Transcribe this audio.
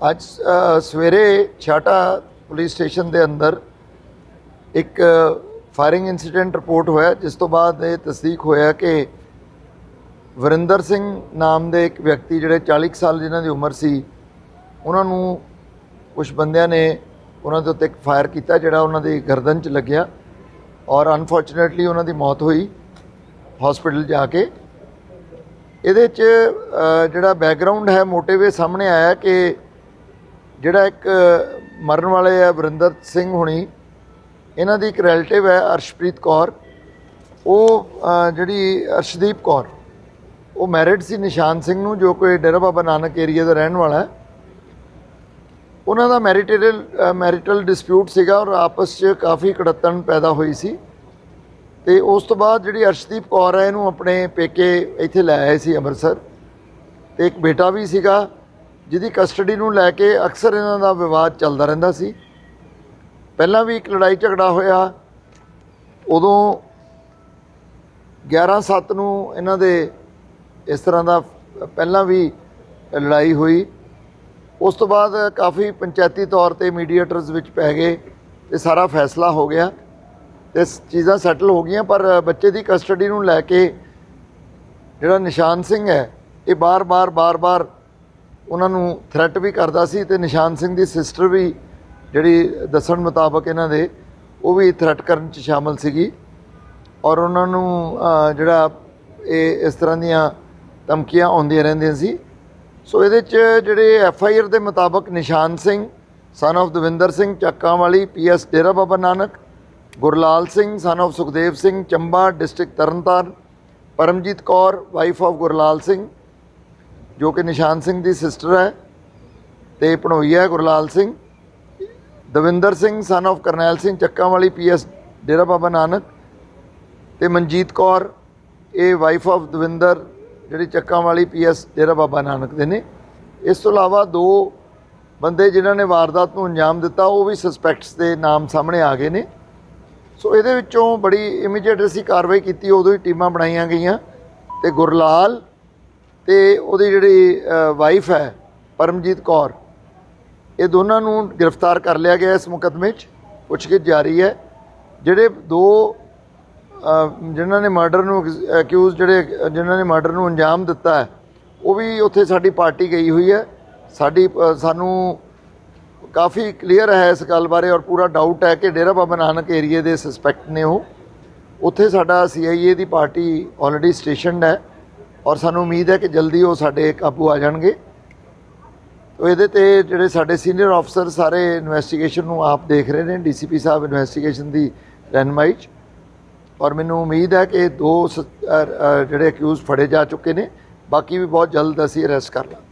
ਅੱਜ ਸਵੇਰੇ ਛਾਟਾ police station ਦੇ ਅੰਦਰ ਇੱਕ ਫਾਇਰਿੰਗ ਇਨਸੀਡੈਂਟ ਰਿਪੋਰਟ ਹੋਇਆ, ਜਿਸ ਤੋਂ ਬਾਅਦ ਇਹ ਤਸਦੀਕ ਹੋਇਆ ਕਿ ਵਰਿੰਦਰ ਸਿੰਘ ਨਾਮ ਦੇ ਇੱਕ ਵਿਅਕਤੀ ਜਿਹੜੇ 40 ਕੁ ਸਾਲ ਜਿਨ੍ਹਾਂ ਦੀ ਉਮਰ ਸੀ, ਉਹਨਾਂ ਨੂੰ ਕੁਝ ਬੰਦਿਆਂ ਨੇ ਉਹਨਾਂ ਦੇ ਉੱਤੇ ਇੱਕ ਫਾਇਰ ਕੀਤਾ, ਜਿਹੜਾ ਉਹਨਾਂ ਦੀ ਗਰਦਨ 'ਚ ਲੱਗਿਆ ਔਰ ਅਨਫੋਰਚੂਨੇਟਲੀ ਉਹਨਾਂ ਦੀ ਮੌਤ ਹੋਈ ਹਸਪੀਟਲ ਜਾ ਕੇ। ਇਹਦੇ 'ਚ ਜਿਹੜਾ ਬੈਕਗ੍ਰਾਉਂਡ ਹੈ, ਮੋਟਿਵ ਇਹ ਸਾਹਮਣੇ ਆਇਆ ਕਿ ਜਿਹੜਾ ਇੱਕ ਮਰਨ ਵਾਲੇ ਹੈ ਵਰਿੰਦਰ ਸਿੰਘ ਹੁਣੀ, ਇਹਨਾਂ ਦੀ ਇੱਕ ਰਿਲੇਟਿਵ ਹੈ ਅਰਸ਼ਪ੍ਰੀਤ ਕੌਰ। ਉਹ ਜਿਹੜੀ ਅਰਸ਼ਦੀਪ ਕੌਰ, ਉਹ ਮੈਰਿਡ ਸੀ ਨਿਸ਼ਾਨ ਸਿੰਘ ਨੂੰ, ਜੋ ਕੋਈ ਡੇਰਾ ਬਾਬਾ ਨਾਨਕ ਏਰੀਆ ਦਾ ਰਹਿਣ ਵਾਲਾ ਹੈ। ਉਹਨਾਂ ਦਾ ਮੈਰਿਟਲ ਮੈਰਿਟਲ ਡਿਸਪਿਊਟ ਸੀਗਾ ਔਰ ਆਪਸ 'ਚ ਕਾਫੀ ਕੜੱਤਣ ਪੈਦਾ ਹੋਈ ਸੀ। ਤੇ ਉਸ ਤੋਂ ਬਾਅਦ ਜਿਹੜੀ ਅਰਸ਼ਦੀਪ ਕੌਰ ਹੈ, ਇਹਨੂੰ ਆਪਣੇ ਪੇਕੇ ਇੱਥੇ ਲੈ ਆਏ ਸੀ ਅੰਮ੍ਰਿਤਸਰ। ਤੇ ਇੱਕ ਬੇਟਾ ਵੀ ਸੀਗਾ ਜਿਹਦੀ ਕਸਟਡੀ ਨੂੰ ਲੈ ਕੇ ਅਕਸਰ ਇਹਨਾਂ ਦਾ ਵਿਵਾਦ ਚੱਲਦਾ ਰਹਿੰਦਾ ਸੀ। ਪਹਿਲਾਂ ਵੀ ਇੱਕ ਲੜਾਈ ਝਗੜਾ ਹੋਇਆ। ਉਦੋਂ 11/7 ਨੂੰ ਇਹਨਾਂ ਦੇ ਇਸ ਤਰ੍ਹਾਂ ਦਾ ਪਹਿਲਾਂ ਵੀ ਲੜਾਈ ਹੋਈ। ਉਸ ਤੋਂ ਬਾਅਦ ਕਾਫੀ ਪੰਚਾਇਤੀ ਤੌਰ ਤੇ ਮੀਡੀਏਟਰਸ ਵਿੱਚ ਪੈ ਗਏ ਤੇ ਸਾਰਾ ਫੈਸਲਾ ਹੋ ਗਿਆ। ਤੇ ਚੀਜ਼ਾਂ ਸੈਟਲ ਹੋ ਗਈਆਂ, ਪਰ ਬੱਚੇ ਦੀ ਕਸਟਡੀ ਨੂੰ ਲੈ ਕੇ ਜਿਹੜਾ ਨਿਸ਼ਾਨ ਸਿੰਘ ਹੈ, ਇਹ ਬਾਰ-ਬਾਰ ਬਾਰ-ਬਾਰ ਉਹਨਾਂ ਨੂੰ ਥ੍ਰੈਟ ਵੀ ਕਰਦਾ ਸੀ ਤੇ ਨਿਸ਼ਾਨ ਸਿੰਘ ਦੀ ਸਿਸਟਰ ਵੀ ਜਿਹੜੀ ਦੱਸਣ ਮੁਤਾਬਕ ਇਹਨਾਂ ਦੇ, ਉਹ ਵੀ ਥ੍ਰੈਟ ਕਰਨ ਚ ਸ਼ਾਮਲ ਸੀਗੀ। ਔਰ ਉਹਨਾਂ ਨੂੰ ਜਿਹੜਾ ਇਹ ਇਸ ਤਰ੍ਹਾਂ ਦੀਆਂ ਧਮਕੀਆਂ ਆਉਂਦੀਆਂ ਰਹਿੰਦੀਆਂ ਸੀ। ਸੋ ਇਹਦੇ ਚ ਜਿਹੜੇ ਐਫ ਆਈ ਆਰ ਦੇ ਮੁਤਾਬਕ ਨਿਸ਼ਾਨ ਸਿੰਘ ਸਨ of Davinder Singh Chakkan Wali P S Dera Baba Nanak, Gurlal Singh son of Sukhdev Singh, Chamba district Tarn Taran, Paramjit Kaur wife of Gurlal Singh ਜੋ ਕਿ ਨਿਸ਼ਾਨ ਸਿੰਘ ਦੀ ਸਿਸਟਰ ਹੈ ਤੇ ਭਣੋਈ ਹੈ ਗੁਰਲਾਲ ਸਿੰਘ। ਦਵਿੰਦਰ ਸਿੰਘ ਸਨ of Karnail Singh Chakkan Wali P S Dera Baba Nanak ਤੇ ਮਨਜੀਤ ਕੌਰ, ਇਹ ਵਾਈਫ ਆਫ ਦਵਿੰਦਰ, ਜਿਹੜੀ ਚੱਕਾਂ ਵਾਲੀ ਪੀਐਸ ਡੇਰਾ ਬਾਬਾ ਨਾਨਕ ਦੇ ਨੇ। ਇਸ ਤੋਂ ਇਲਾਵਾ ਦੋ ਬੰਦੇ ਜਿਨ੍ਹਾਂ ਨੇ ਵਾਰਦਾਤ ਨੂੰ ਅੰਜਾਮ ਦਿੱਤਾ, ਉਹ ਵੀ ਸਸਪੈਕਟਸ ਦੇ ਨਾਮ ਸਾਹਮਣੇ ਆ ਗਏ ਨੇ। ਸੋ ਇਹਦੇ ਵਿੱਚੋਂ ਬੜੀ ਇਮੀਡੀਏਟ ਅਸੀਂ ਕਾਰਵਾਈ ਕੀਤੀ, ਉਦੋਂ ਹੀ ਟੀਮਾਂ ਬਣਾਈਆਂ ਗਈਆਂ ਤੇ ਗੁਰਲਾਲ ਤੇ ਉਹਦੀ ਜਿਹੜੀ ਵਾਈਫ ਹੈ, ਪਰਮਜੀਤ ਕੌਰ, ਇਹ ਦੋਨਾਂ ਨੂੰ ਗ੍ਰਿਫਤਾਰ ਕਰ ਲਿਆ ਗਿਆ ਇਸ ਮੁਕਦਮੇ 'ਚ, ਪੁੱਛਗਿੱਛ ਜਾਰੀ ਹੈ। ਜਿਹੜੇ ਦੋ ਜਿਨ੍ਹਾਂ ਨੇ ਮਰਡਰ ਨੂੰ ਅਕਿਊਜ਼ ਜਿਹੜੇ, ਜਿਨ੍ਹਾਂ ਨੇ ਮਰਡਰ ਨੂੰ ਅੰਜਾਮ ਦਿੱਤਾ ਹੈ, ਉਹ ਵੀ ਉੱਥੇ ਸਾਡੀ ਪਾਰਟੀ ਗਈ ਹੋਈ ਹੈ। ਸਾਡੀ ਸਾਨੂੰ ਕਾਫੀ ਕਲੀਅਰ ਹੈ ਇਸ ਗੱਲ ਬਾਰੇ ਔਰ ਪੂਰਾ ਡਾਊਟ ਹੈ ਕਿ ਡੇਰਾ ਬਾਬਾ ਨਾਨਕ ਏਰੀਏ ਦੇ ਸਸਪੈਕਟ ਨੇ ਉਹ। ਉੱਥੇ ਸਾਡਾ ਸੀਆਈਏ ਦੀ ਪਾਰਟੀ ਆਲਰੇਡੀ ਸਟੇਸ਼ਨਡ ਹੈ। ਔਰ ਸਾਨੂੰ ਉਮੀਦ ਹੈ ਕਿ ਜਲਦੀ ਉਹ ਸਾਡੇ ਕਾਬੂ ਆ ਜਾਣਗੇ। ਤੋ ਇਹਦੇ ਤੇ ਜਿਹੜੇ ਸਾਡੇ ਸੀਨੀਅਰ ਅਫਸਰ ਸਾਰੇ ਇਨਵੈਸਟੀਗੇਸ਼ਨ ਨੂੰ ਆਪ ਦੇਖ ਰਹੇ ਨੇ, ਡੀਸੀਪੀ ਸਾਹਿਬ ਇਨਵੈਸਟੀਗੇਸ਼ਨ ਦੀ ਰਹਿਨਮਾਈ 'ਚ ਔਰ ਮੈਨੂੰ ਉਮੀਦ ਹੈ ਕਿ ਦੋ ਸ- ਜਿਹੜੇ ਅਕਿਊਜ਼ ਫੜੇ ਜਾ ਚੁੱਕੇ ਨੇ, ਬਾਕੀ ਵੀ ਬਹੁਤ ਜਲਦ ਅਸੀਂ ਅਰੈਸਟ ਕਰ ਲਾਂਗੇ।